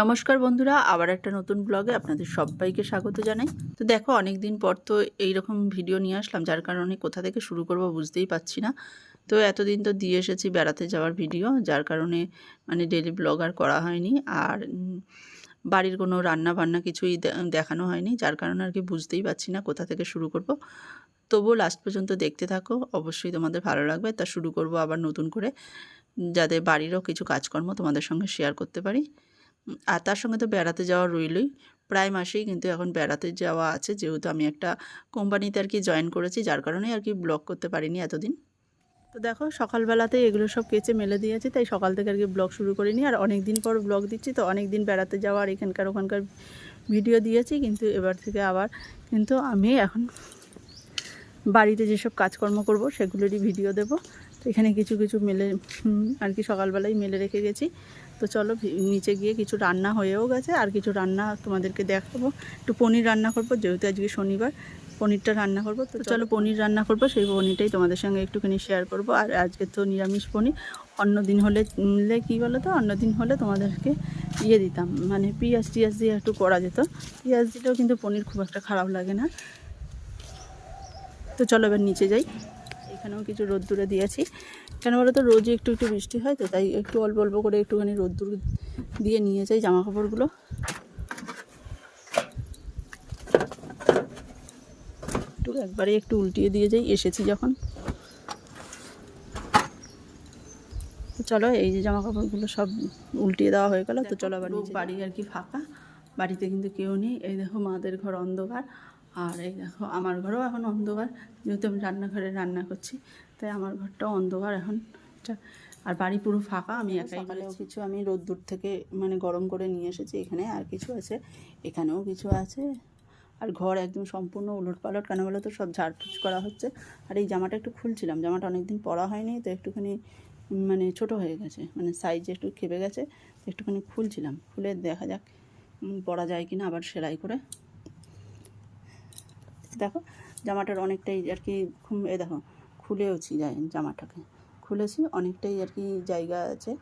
নমস্কার বন্ধুরা, আবার একটা নতুন ব্লগে আপনাদের সবাইকে স্বাগত জানাই। তো দেখো অনেক দিন পর তো এইরকম ভিডিও নিয়ে আসলাম, যার কারণে কোথা থেকে শুরু করব বুঝতেই পারছি না। তো এতদিন তো দিয়ে এসেছি বেড়াতে যাওয়ার ভিডিও যার কারণে মানে ডেলি ব্লগ আর করা হয়নি। আর বাড়ির কোনো রান্না বান্না কিছুই দেখানো হয়নি, যার কারণে আর কি বুঝতেই পারছি না কোথা থেকে শুরু করব। তবুও লাস্ট পর্যন্ত দেখতে থাকো, অবশ্যই তোমাদের ভালো লাগবে। তা শুরু করব আবার নতুন করে, যাতে বাড়িরও কিছু কাজকর্ম তোমাদের সঙ্গে শেয়ার করতে পারি। আর তার সঙ্গে তো বেড়াতে যাওয়া রইলই। প্রায় মাসেই কিন্তু এখন বেড়াতে যাওয়া আছে, যেহেতু আমি একটা কোম্পানিতে আর কি জয়েন করেছি, যার কারণে আর কি ব্লগ করতে পারিনি এতদিন। তো দেখো, সকালবেলাতে এগুলো সব কেচে মেলে দিয়েছি, তাই সকাল থেকে আর কি ব্লগ শুরু করিনি। আর অনেক দিন পর ব্লগ দিচ্ছি, তো অনেক দিন বেড়াতে যাওয়া আর এখানকার ওখানকার ভিডিও দিয়েছি, কিন্তু এবার থেকে আবার কিন্তু আমি এখন বাড়িতে যেসব কাজকর্ম করব, সেগুলোরই ভিডিও দেব। তো এখানে কিছু কিছু মেলে আর কি সকালবেলায় মেলে রেখে গেছি। তো চলো নিচে গিয়ে কিছু রান্না হয়েও গেছে। আর কিছু রান্না তোমাদেরকে দেখাবো। একটু পনির রান্না করব যেহেতু আজকে শনিবার পনিরটা রান্না করব। তো চলো পনির রান্না করব সেই পনিরটাই তোমাদের সঙ্গে একটুখানি শেয়ার করব। আর আজকে তো নিরামিষ পনির। অন্য দিন হলে নিলে কী বলো তো অন্য দিন হলে তোমাদেরকে ইয়ে দিতাম। মানে পিঁয়াজ টিয়াজ দিয়ে একটু করা যেত। পিঁয়াজ দিলেও কিন্তু পনির খুব একটা খারাপ লাগে না। তো চলো এবার নিচে যাই। এখানেও কিছু রোদ্দুরে দিয়েছি। কেন বলো তো রোজই একটু একটু বৃষ্টি হয় তো তাই একটু অল্প অল্প করে একটুখানি রোদ্দুর দিয়ে নিয়ে যাই জামা কাপড়গুলো একটু একবারে একটু উল্টিয়ে দিয়ে যাই এসেছি যখন। চলো এই যে জামা কাপড়গুলো সব উল্টিয়ে দেওয়া হয়ে গেল তো চলো আবার বাড়ি আর কি ফাঁকা বাড়িতে কিন্তু কেউ নেই। এই দেখো মাদের ঘর অন্ধকার আর এই দেখো আমার ঘরও এখন অন্ধকার যেহেতু আমি রান্নাঘরে রান্না করছি তাই আমার ঘরটাও অন্ধকার এখন। আর বাড়ি পুরো ফাঁকা আমি একাই সকালেও কিছু আমি রোদ্দুর থেকে মানে গরম করে নিয়ে এসেছি এখানে আর কিছু আছে এখানেও কিছু আছে। আর ঘর একদম সম্পূর্ণ উলট পালট কেন বলো তো সব ঝাড়ফুঁচ করা হচ্ছে। আর এই জামাটা একটু খুলছিলাম জামাটা অনেকদিন পরা হয়নি তো একটুখানি মানে ছোট হয়ে গেছে মানে সাইজ একটু খেপে গেছে তো একটুখানি খুলছিলাম খুলে দেখা যাক পরা যায় কিনা আবার সেলাই করে। দেখো, জামাটার অনেকটাই আর কি এ দেখো, খুলেওছি যায় জামাটাকে। খুলেছি, অনেকটাই আর কি জায়গা আছে।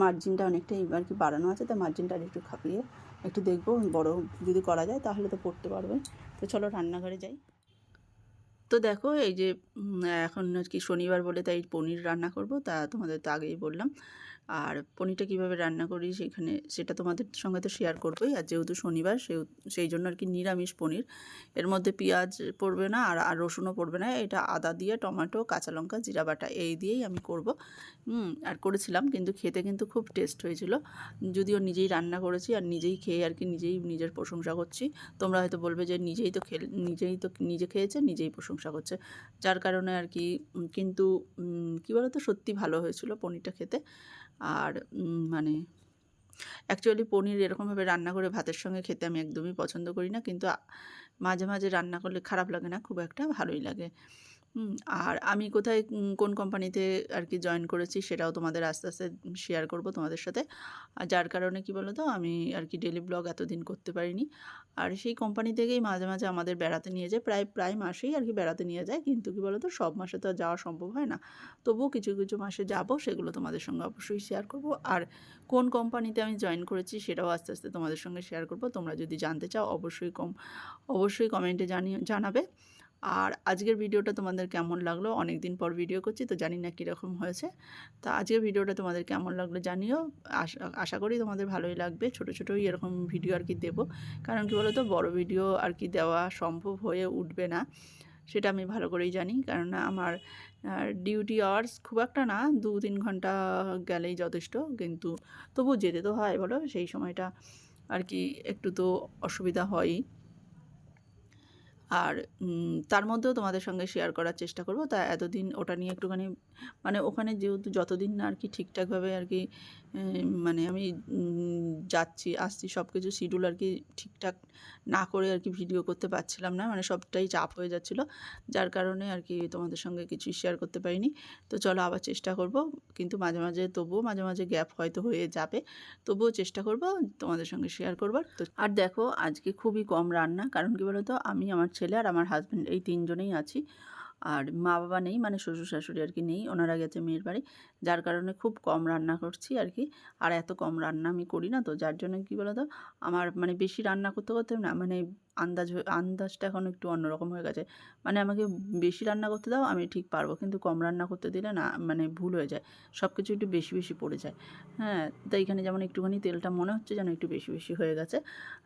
মার্জিনটা অনেকটাই আর কি বাড়ানো আছে, তো মার্জিনটা একটু খাপিয়ে একটু দেখব, বড় যদি করা যায় তাহলে তো পড়তে পারবে। তো চলো রান্নাঘরে যাই। তো দেখো, এই যে এখন আর কি শনিবার বলে তাই পনির রান্না করব, তা তোমাদের তো আগেই বললাম। আর পনিরটা কীভাবে রান্না করি সেখানে সেটা তোমাদের সঙ্গে তো শেয়ার করবোই। আর যেহেতু শনিবার সেই জন্য আর কি নিরামিষ পনির। এর মধ্যে পেঁয়াজ পড়বে না আর আর রসুনও পড়বে না। এটা আদা দিয়ে টমেটো কাঁচা লঙ্কা জিরা বাটা এই দিয়েই আমি করব। হুম, আর করেছিলাম কিন্তু খেতে কিন্তু খুব টেস্ট হয়েছিল। যদিও নিজেই রান্না করেছি আর নিজেই খেয়ে আর কি নিজেই নিজের প্রশংসা করছি। তোমরা হয়তো বলবে যে নিজেই তো খেলে নিজেই তো নিজে খেয়েছে নিজেই প্রশংসা করছে। যার কারণে আর কি কিন্তু কী বলো তো সত্যি ভালো হয়েছিল পনিরটা খেতে। আর মানে অ্যাকচুয়ালি পনির এরকমভাবে রান্না করে ভাতের সঙ্গে খেতে আমি একদমই পছন্দ করি না, কিন্তু মাঝে মাঝে রান্না করলে খারাপ লাগে না, খুব একটা ভালোই লাগে। আর আমি কোথায় কোন কোম্পানিতে আর কি জয়েন করেছি সেটাও তোমাদের আস্তে আস্তে শেয়ার করব তোমাদের সাথে। আর যার কারণে কি বলো তো আমি আর কি ডেলি ব্লগ এতদিন করতে পারিনি। আর সেই কোম্পানি থেকেই মাঝে মাঝে আমাদের বেড়াতে নিয়ে যায়। প্রায় প্রায় মাসেই আর কি বেড়াতে নিয়ে যায়। কিন্তু কি বলো তো সব মাসে তো আর যাওয়া সম্ভব হয় না। তবুও কিছু কিছু মাসে যাব, সেগুলো তোমাদের সঙ্গে অবশ্যই শেয়ার করব। আর কোন কোম্পানিতে আমি জয়েন করেছি সেটাও আস্তে আস্তে তোমাদের সঙ্গে শেয়ার করব। তোমরা যদি জানতে চাও, অবশ্যই কম, অবশ্যই কমেন্টে জানিয়ে জানাবে। আর আজকের ভিডিওটা তোমাদের কেমন লাগল? অনেক দিন পর ভিডিও করছি, তো জানি না কীরকম হয়েছে। তা আজকের ভিডিওটা তোমাদের কেমন লাগল জানিও। আশা করি তোমাদের ভালোই লাগবে। ছোটো ছোটোই এরকম ভিডিও আর কি দেবো। কারণ কি বলো তো বড় ভিডিও আর কি দেওয়া সম্ভব হয়ে উঠবে না, সেটা আমি ভালো করেই জানি। কারণ আমার ডিউটি আওয়ার্স খুব একটা না, দু তিন ঘণ্টা গেলেই যথেষ্ট। কিন্তু তবু যেতে তো হয়, বলো? সেই সময়টা আর কি একটু তো অসুবিধা হয়ই। আর তার মধ্যেও তোমাদের সঙ্গে শেয়ার করার চেষ্টা করব। তা এতদিন ওটা নিয়ে একটুখানি মানে ওখানে যেহেতু যতদিন না আর কি ঠিকঠাকভাবে আর কি মানে আমি যাচ্ছি, আসছি সব কিছু শিডিউল আর কি ঠিকঠাক না করে আর কি ভিডিও করতে পারছিলাম না মানে সবটাই চাপ হয়ে যাচ্ছিল। যার কারণে আর কি তোমাদের সঙ্গে কিছুই শেয়ার করতে পারিনি। তো চলো আবার চেষ্টা করব, কিন্তু মাঝে মাঝে, তবুও মাঝে মাঝে গ্যাপ হয়তো হয়ে যাবে। তবুও চেষ্টা করব তোমাদের সঙ্গে শেয়ার করবার। তো আর দেখো, আজকে খুবই কম রান্না, কারণ কি বলতো, আমি আমার ছেলে আর আমার হাজব্যান্ড এই তিনজনেই আছি। আর মা বাবা নেই মানে শ্বশুর শাশুড়ি আর কি নেই, ওনারা গেছে মেয়ের বাড়ি। যার কারণে খুব কম রান্না করছি আর কি। আর এত কম রান্না আমি করি না, তো যার জন্য কি বলো তো আমার মানে বেশি রান্না করতে করতে না মানে আন্দাজ আন্দাজটা এখন একটু অন্যরকম হয়ে গেছে। মানে আমাকে বেশি রান্না করতে দাও, আমি ঠিক পারব। কিন্তু কম রান্না করতে দিলে না মানে ভুল হয়ে যায়। সব কিছু একটু বেশি বেশি পড়ে যায়। হ্যাঁ তো এইখানে যেমন একটুখানি তেলটা মনে হচ্ছে যেন একটু বেশি বেশি হয়ে গেছে।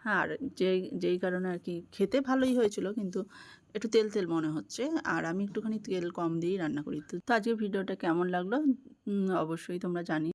হ্যাঁ আর যেই যেই কারণে আর কি খেতে ভালোই হয়েছিল, কিন্তু একটু তেল তেল মনে হচ্ছে। আর আমি একটুখানি তেল কম দিয়েই রান্না করি। তো তো আজকের ভিডিওটা কেমন লাগল? অবশ্যই তোমরা জানি